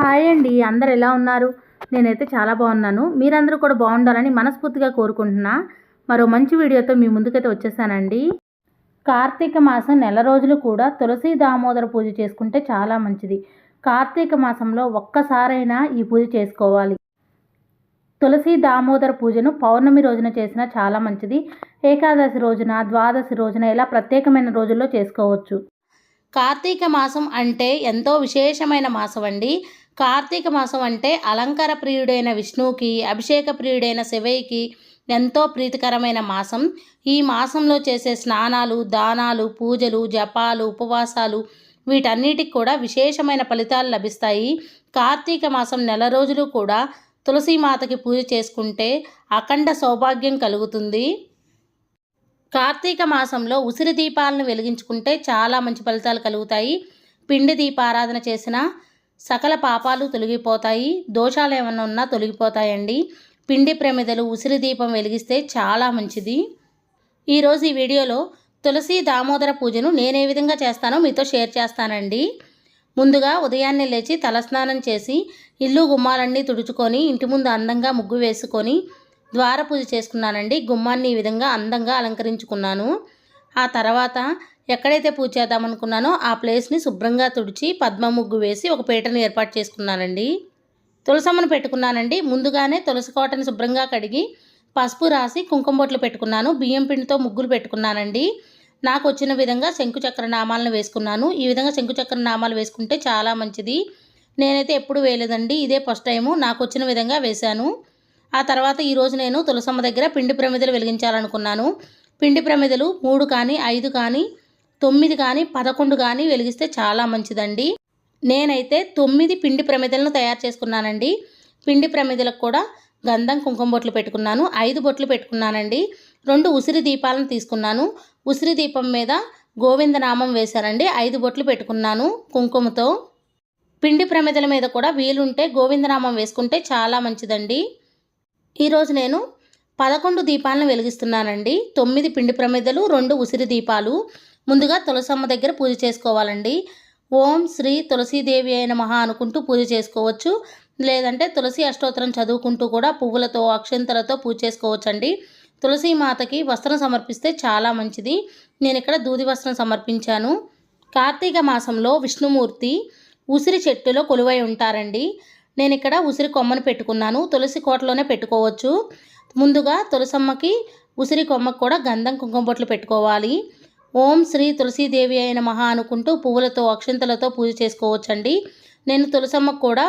Hi అండి అందరు ఎలా ఉన్నారు? నేనైతే చాలా బాగున్నాను. మీరందరూ కూడా బాగుండాలని మనస్ఫూర్తిగా కోరుకుంటున్నా. మరో మంచి వీడియోతో మీ ముందుకైతే వచ్చేసానండి. కార్తీక మాసం నెల రోజులు కూడా తులసి దామోదర పూజ చేసుకుంటే చాలా మంచిది. కార్తీక మాసంలో ఒక్కసారైనా ఈ పూజ చేసుకోవాలి. తులసి దామోదర పూజను పౌర్ణమి రోజున చేసినా చాలా మంచిది. ఏకాదశి రోజున ద్వాదశి రోజున ఇలా ప్రత్యేకమైన రోజుల్లో చేసుకోవచ్చు. కార్తీక మాసం అంటే ఎంతో విశేషమైన మాసం అండి కార్తీక మాసం అంటే అలంకార ప్రియుడైన విష్ణువుకి అభిషేక ప్రియుడైన శివయ్యకి ఎంతో ప్రీతికరమైన మాసం. ఈ మాసంలో చేసే స్నానాలు దానాలు పూజలు జపాలు ఉపవాసాలు వీటన్నిటికి కూడా విశేషమైన ఫలితాలు లభిస్తాయి. కార్తీక మాసం నెల రోజులు కూడా తులసీమాతకి పూజ చేసుకుంటే అఖండ సౌభాగ్యం కలుగుతుంది. కార్తీక మాసంలో ఉసిరి దీపాలను వెలిగించుకుంటే చాలా మంచి ఫలితాలు కలుగుతాయి. పిండి దీపారాధన చేసిన సకల పాపాలు తొలగిపోతాయి. దోషాలు ఏమైనా ఉన్నా తొలగిపోతాయండి. పిండి ప్రమిదలు ఉసిరి దీపం వెలిగిస్తే చాలా మంచిది. ఈరోజు ఈ వీడియోలో తులసి దామోదర పూజను నేను ఏ విధంగా చేస్తానో మీతో షేర్ చేస్తానండి. ముందుగా ఉదయాన్నే లేచి తలస్నానం చేసి ఇల్లు గుమ్మాలన్నీ తుడుచుకొని ఇంటి ముందు అందంగా ముగ్గు వేసుకొని ద్వార పూజ చేసుకున్నానండి. గుమ్మాన్ని ఈ విధంగా అందంగా అలంకరించుకున్నాను. ఆ తర్వాత ఎక్కడైతే పూజ చేద్దామనుకున్నానో ఆ ప్లేస్ని శుభ్రంగా తుడిచి పద్మ ముగ్గు వేసి ఒక పీటను ఏర్పాటు చేసుకున్నానండి. తులసమ్మను పెట్టుకున్నానండి. ముందుగానే తులసి కోటను శుభ్రంగా కడిగి పసుపు రాసి కుంకుమ బొట్లు పెట్టుకున్నాను. బియ్యం పిండితో ముగ్గులు పెట్టుకున్నానండి. నాకు వచ్చిన విధంగా శంకుచక్ర నామాలను వేసుకున్నాను. ఈ విధంగా శంకుచక్ర నామాలు వేసుకుంటే చాలా మంచిది. నేనైతే ఎప్పుడు వేయలేదండి. ఇదే ఫస్ట్ టైము. నాకు వచ్చిన విధంగా వేశాను. ఆ తర్వాత ఈరోజు నేను తులసమ్మ దగ్గర పిండి ప్రమిదలు వెలిగించాలనుకున్నాను. పిండి ప్రమిదలు మూడు కానీ ఐదు కానీ తొమ్మిది కానీ పదకొండు కానీ వెలిగిస్తే చాలా మంచిదండి. నేనైతే తొమ్మిది పిండి ప్రమిదలను తయారు చేసుకున్నానండి. పిండి ప్రమిదలకు కూడా గంధం కుంకుమ బొట్లు పెట్టుకున్నాను. ఐదు బొట్లు పెట్టుకున్నానండి. రెండు ఉసిరి దీపాలను తీసుకున్నాను. ఉసిరి దీపం మీద గోవిందనామం వేశానండి. ఐదు బొట్లు పెట్టుకున్నాను కుంకుమతో. పిండి ప్రమిదల మీద కూడా వీలుంటే గోవిందనామం వేసుకుంటే చాలా మంచిదండి. ఈరోజు నేను పదకొండు దీపాలను వెలిగిస్తున్నానండి. తొమ్మిది పిండి ప్రమిదలు రెండు ఉసిరి దీపాలు. ముందుగా తులసమ్మ దగ్గర పూజ చేసుకోవాలండి. ఓం శ్రీ తులసీదేవి అయిన మహా అనుకుంటూ పూజ చేసుకోవచ్చు. లేదంటే తులసి అష్టోత్తరం చదువుకుంటూ కూడా పువ్వులతో అక్షంతలతో పూజ చేసుకోవచ్చండి. తులసి మాతకి వస్త్రం సమర్పిస్తే చాలా మంచిది. నేను ఇక్కడ దూది వస్త్రం సమర్పించాను. కార్తీక మాసంలో విష్ణుమూర్తి ఉసిరి చెట్టులో కొలువై ఉంటారండి. నేను ఇక్కడ ఉసిరి కొమ్మను పెట్టుకున్నాను. తులసి కోటలోనే పెట్టుకోవచ్చు. ముందుగా తులసమ్మకి ఉసిరి కొమ్మకు కూడా గంధం కుంకుమ బొట్లు పెట్టుకోవాలి. ఓం శ్రీ తులసీదేవి అయిన మహా అనుకుంటూ పువ్వులతో అక్షంతలతో పూజ చేసుకోవచ్చండి. నేను తులసమ్మకు కూడా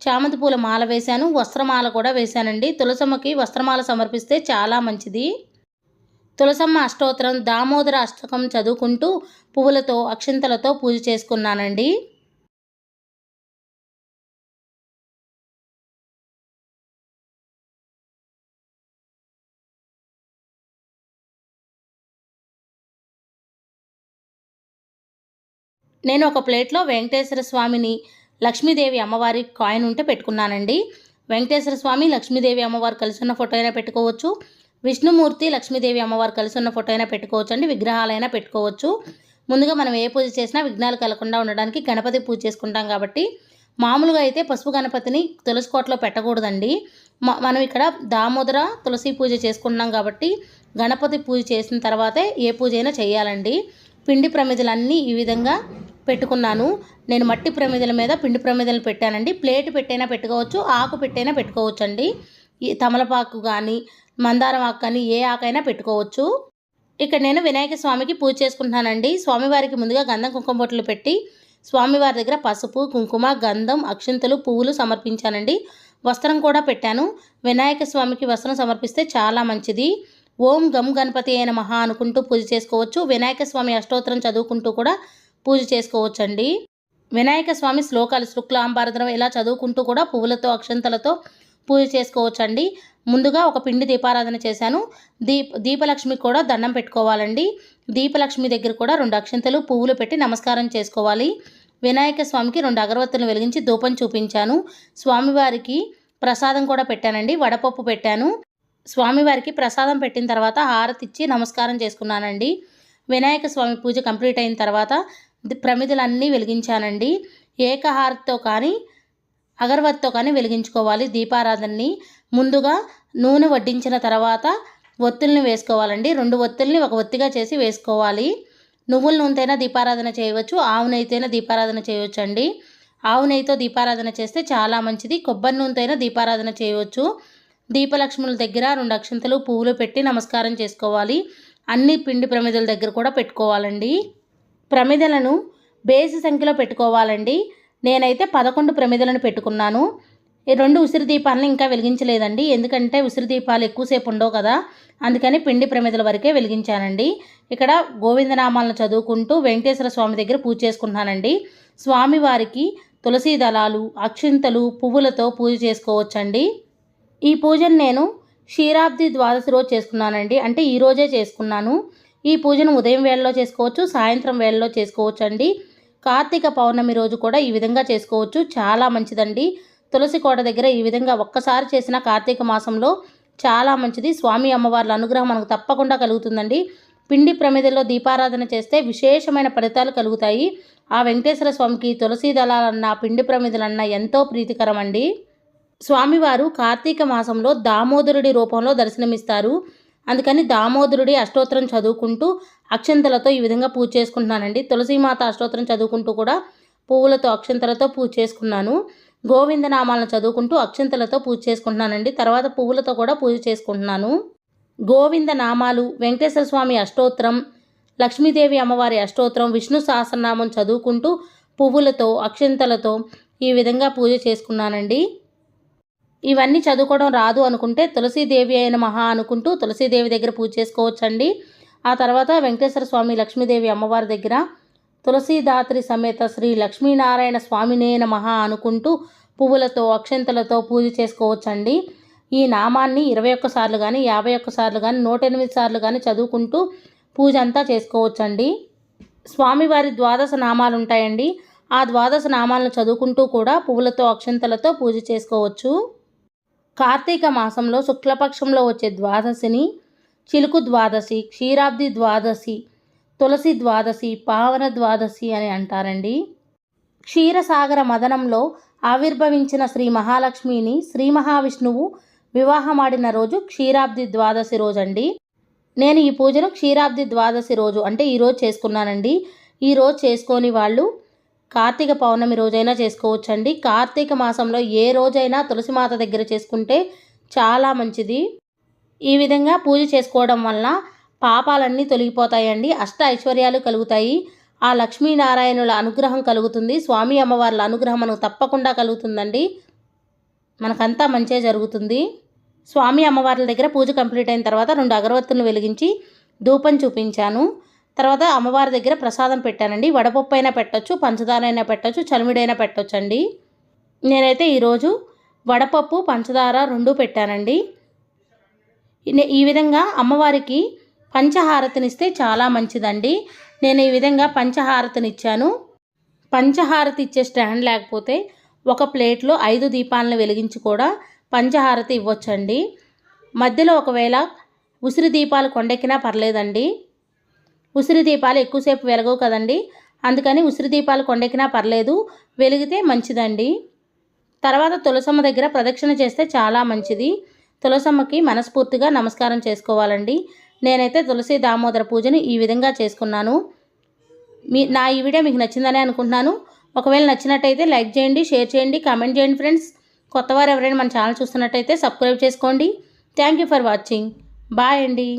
చామంతి పూల మాల వేశాను. వస్త్రమాల కూడా వేశానండి. తులసమ్మకి వస్త్రమాల సమర్పిస్తే చాలా మంచిది. తులసమ్మ అష్టోత్తరం దామోదర అష్టకం చదువుకుంటూ పువ్వులతో అక్షంతలతో పూజ చేసుకున్నానండి. నేను ఒక ప్లేట్లో వెంకటేశ్వర స్వామిని లక్ష్మీదేవి అమ్మవారి కాయిన్ ఉంటే పెట్టుకున్నానండి. వెంకటేశ్వర స్వామి లక్ష్మీదేవి అమ్మవారు కలిసి ఉన్న ఫోటో అయినా పెట్టుకోవచ్చు. విష్ణుమూర్తి లక్ష్మీదేవి అమ్మవారు కలిసి ఉన్న ఫోటో అయినా పెట్టుకోవచ్చు అండి. విగ్రహాలైనా పెట్టుకోవచ్చు. ముందుగా మనం ఏ పూజ చేసినా విఘ్నాలు కలగకుండా ఉండడానికి గణపతి పూజ చేసుకుంటాం కాబట్టి మామూలుగా అయితే పసుపు గణపతిని తులసి కోటలో పెట్టకూడదండి. మనం ఇక్కడ దామోదర తులసి పూజ చేసుకుంటున్నాం కాబట్టి గణపతి పూజ చేసిన తర్వాతే ఏ పూజ అయినా చేయాలండి. పిండి ప్రమిదలన్నీ ఈ విధంగా పెట్టుకున్నాను. నేను మట్టి ప్రమిదల మీద పిండి ప్రమిదలు పెట్టానండి. ప్లేట్ పెట్టైనా పెట్టుకోవచ్చు ఆకు పెట్టైనా పెట్టుకోవచ్చు అండి ఈ తమలపాకు కానీ మందారం ఆకు కానీ ఏ ఆకైనా పెట్టుకోవచ్చు. ఇక్కడ నేను వినాయక స్వామికి పూజ చేసుకుంటున్నానండి. స్వామివారికి ముందుగా గంధం కుంకుమ బొట్లు పెట్టి స్వామివారి దగ్గర పసుపు కుంకుమ గంధం అక్షింతలు పువ్వులు సమర్పించానండి. వస్త్రం కూడా పెట్టాను. వినాయక స్వామికి వస్త్రం సమర్పిస్తే చాలా మంచిది. ఓం గమ్ గణపతి అయిన మహా అనుకుంటూ పూజ చేసుకోవచ్చు. వినాయక స్వామి అష్టోత్తరం చదువుకుంటూ కూడా పూజ చేసుకోవచ్చండి. వినాయక స్వామి శ్లోకాలు శుక్లాంబారద్రం ఇలా చదువుకుంటూ కూడా పువ్వులతో అక్షంతలతో పూజ చేసుకోవచ్చండి. ముందుగా ఒక పిండి దీపారాధన చేశాను. దీప దీపలక్ష్మి కూడా దండం పెట్టుకోవాలండి. దీపలక్ష్మి దగ్గర కూడా రెండు అక్షంతలు పువ్వులు పెట్టి నమస్కారం చేసుకోవాలి. వినాయక స్వామికి రెండు అగరవత్తులు వెలిగించి ధూపం చూపించాను. స్వామివారికి ప్రసాదం కూడా పెట్టానండి. వడపప్పు పెట్టాను. స్వామివారికి ప్రసాదం పెట్టిన తర్వాత హారతి ఇచ్చి నమస్కారం చేసుకున్నానండి. వినాయక స్వామి పూజ కంప్లీట్ అయిన తర్వాత ప్రమిదలన్నీ వెలిగించానండి. ఏకహారతితో కానీ అగరవత్తితో కానీ వెలిగించుకోవాలి. దీపారాధనని ముందుగా నూనె వడ్డించిన తర్వాత ఒత్తుల్ని వేసుకోవాలండి. రెండు ఒత్తుల్ని ఒక ఒత్తిగా చేసి వేసుకోవాలి. నువ్వుల నూనెతైనా దీపారాధన చేయవచ్చు. ఆవు నెయ్యితైనా దీపారాధన చేయవచ్చు అండి ఆవు నెయ్యితో దీపారాధన చేస్తే చాలా మంచిది. కొబ్బరి నూనెతైనా దీపారాధన చేయవచ్చు. దీపలక్ష్ముల దగ్గర రెండు అక్షంతలు పువ్వులు పెట్టి నమస్కారం చేసుకోవాలి. అన్ని పిండి ప్రమిదల దగ్గర కూడా పెట్టుకోవాలండి. ప్రమిదలను బేసి సంఖ్యలో పెట్టుకోవాలండి. నేనైతే పదకొండు ప్రమిదలను పెట్టుకున్నాను. ఈ రెండు ఉసిరి దీపాలను ఇంకా వెలిగించలేదండి. ఎందుకంటే ఉసిరి దీపాలు ఎక్కువసేపు ఉండవు కదా. అందుకని పిండి ప్రమిదల వరకే వెలిగించానండి. ఇక్కడ గోవిందనామాలను చదువుకుంటూ వెంకటేశ్వర స్వామి దగ్గర పూజ చేసుకుంటున్నానండి. స్వామివారికి తులసి దళాలు అక్షింతలు పువ్వులతో పూజ చేసుకోవచ్చండి. ఈ పూజను నేను క్షీరాబ్ది ద్వాదశి రోజు చేసుకున్నానండి. అంటే ఈరోజే చేసుకున్నాను. ఈ పూజను ఉదయం వేళలో చేసుకోవచ్చు సాయంత్రం వేళలో చేసుకోవచ్చు అండి కార్తీక పౌర్ణమి రోజు కూడా ఈ విధంగా చేసుకోవచ్చు. చాలా మంచిదండి. తులసి కోట దగ్గర ఈ విధంగా ఒక్కసారి చేసిన కార్తీక మాసంలో చాలా మంచిది. స్వామి అమ్మవార్ల అనుగ్రహం మనకు తప్పకుండా కలుగుతుందండి. పిండి ప్రమిదల్లో దీపారాధన చేస్తే విశేషమైన ఫలితాలు కలుగుతాయి. ఆ వెంకటేశ్వర స్వామికి తులసి దళాలన్నా పిండి ప్రమిదలన్నా ఎంతో ప్రీతికరం అండి స్వామివారు కార్తీక మాసంలో దామోదరుడి రూపంలో దర్శనమిస్తారు. అందుకని దామోదరుడి అష్టోత్తరం చదువుకుంటూ అక్షంతలతో ఈ విధంగా పూజ చేసుకుంటున్నానండి. తులసీమాత అష్టోత్తరం చదువుకుంటూ కూడా పువ్వులతో అక్షంతలతో పూజ చేసుకున్నాను. గోవిందనామాలను చదువుకుంటూ అక్షంతలతో పూజ చేసుకుంటున్నానండి. తర్వాత పువ్వులతో కూడా పూజ చేసుకుంటున్నాను. గోవింద నామాలు వెంకటేశ్వర స్వామి అష్టోత్తరం లక్ష్మీదేవి అమ్మవారి అష్టోత్తరం విష్ణు సహస్రనామం చదువుకుంటూ పువ్వులతో అక్షంతలతో ఈ విధంగా పూజ చేసుకున్నానండి. ఇవన్నీ చదువుకోవడం రాదు అనుకుంటే తులసీదేవి అయిన మహా అనుకుంటూ తులసీదేవి దగ్గర పూజ చేసుకోవచ్చండి. ఆ తర్వాత వెంకటేశ్వర స్వామి లక్ష్మీదేవి అమ్మవారి దగ్గర తులసీదాత్రి సమేత శ్రీ లక్ష్మీనారాయణ స్వామినేన మహా అనుకుంటూ పువ్వులతో అక్షంతలతో పూజ చేసుకోవచ్చండి. ఈ నామాన్ని ఇరవై ఒక్క సార్లు కానీ యాభై ఒక్క సార్లు కానీ నూట ఎనిమిది సార్లు కానీ చదువుకుంటూ పూజ అంతా చేసుకోవచ్చండి. స్వామివారి ద్వాదశ నామాలు ఉంటాయండి. ఆ ద్వాదశ నామాలను చదువుకుంటూ కూడా పువ్వులతో అక్షంతలతో పూజ చేసుకోవచ్చు. కార్తీక మాసంలో శుక్లపక్షంలో వచ్చే ద్వాదశిని చిలుకు ద్వాదశి క్షీరాబ్ది ద్వాదశి తులసి ద్వాదశి పావన ద్వాదశి అని అంటారండి. క్షీరసాగర మదనంలో ఆవిర్భవించిన శ్రీ మహాలక్ష్మిని శ్రీ మహావిష్ణువు వివాహమాడిన రోజు క్షీరాబ్ది ద్వాదశి రోజండి. నేను ఈ పూజను క్షీరాబ్ది ద్వాదశి రోజు అంటే ఈరోజు చేసుకున్నానండి. ఈరోజు చేసుకొని వాళ్ళు కార్తీక పౌర్ణమి రోజైనా చేసుకోవచ్చండి. కార్తీక మాసంలో ఏ రోజైనా తులసిమాత దగ్గర చేసుకుంటే చాలా మంచిది. ఈ విధంగా పూజ చేసుకోవడం వలన పాపాలన్నీ తొలగిపోతాయండి. అష్ట ఐశ్వర్యాలు కలుగుతాయి. ఆ లక్ష్మీనారాయణుల అనుగ్రహం కలుగుతుంది. స్వామి అమ్మవార్ల అనుగ్రహం మనకు తప్పకుండా కలుగుతుందండి. మనకంతా మంచే జరుగుతుంది. స్వామి అమ్మవార్ల దగ్గర పూజ కంప్లీట్ అయిన తర్వాత రెండు అగరవత్తులను వెలిగించి ధూపం చూపించాను. తర్వాత అమ్మవారి దగ్గర ప్రసాదం పెట్టానండి. వడపప్పు అయినా పెట్టచ్చు పంచదార అయినా పెట్టచ్చు చలిమిడైనా పెట్టచ్చు అండి నేనైతే ఈరోజు వడపప్పు పంచదార రెండు పెట్టానండి. ఈ విధంగా అమ్మవారికి పంచహారతినిస్తే చాలా మంచిదండి. నేను ఈ విధంగా పంచహారతినిచ్చాను. పంచహారతి ఇచ్చే స్టాండ్ లేకపోతే ఒక ప్లేట్లో ఐదు దీపాలను వెలిగించి కూడా పంచహారతి ఇవ్వచ్చండి. మధ్యలో ఒకవేళ ఉసిరి దీపాలు కొండెక్కినా పర్లేదండి. ఉసిరి దీపాలు ఎక్కువసేపు వెలగవు కదండి. అందుకని ఉసిరి దీపాలు కొండెక్కినా పర్లేదు వెలిగితే మంచిదండి. తర్వాత తులసమ్మ దగ్గర ప్రదక్షిణ చేస్తే చాలా మంచిది. తులసమ్మకి మనస్ఫూర్తిగా నమస్కారం చేసుకోవాలండి. నేనైతే తులసి దామోదర పూజను ఈ విధంగా చేసుకున్నాను. మీ నా ఈ వీడియో మీకు నచ్చిందని అనుకుంటున్నాను. ఒకవేళ నచ్చినట్టయితే లైక్ చేయండి షేర్ చేయండి కామెంట్ చేయండి ఫ్రెండ్స్. కొత్తవారు ఎవరైనా మన ఛానల్ చూస్తున్నట్టయితే సబ్స్క్రైబ్ చేసుకోండి. Thank you for watching. Bye అండి.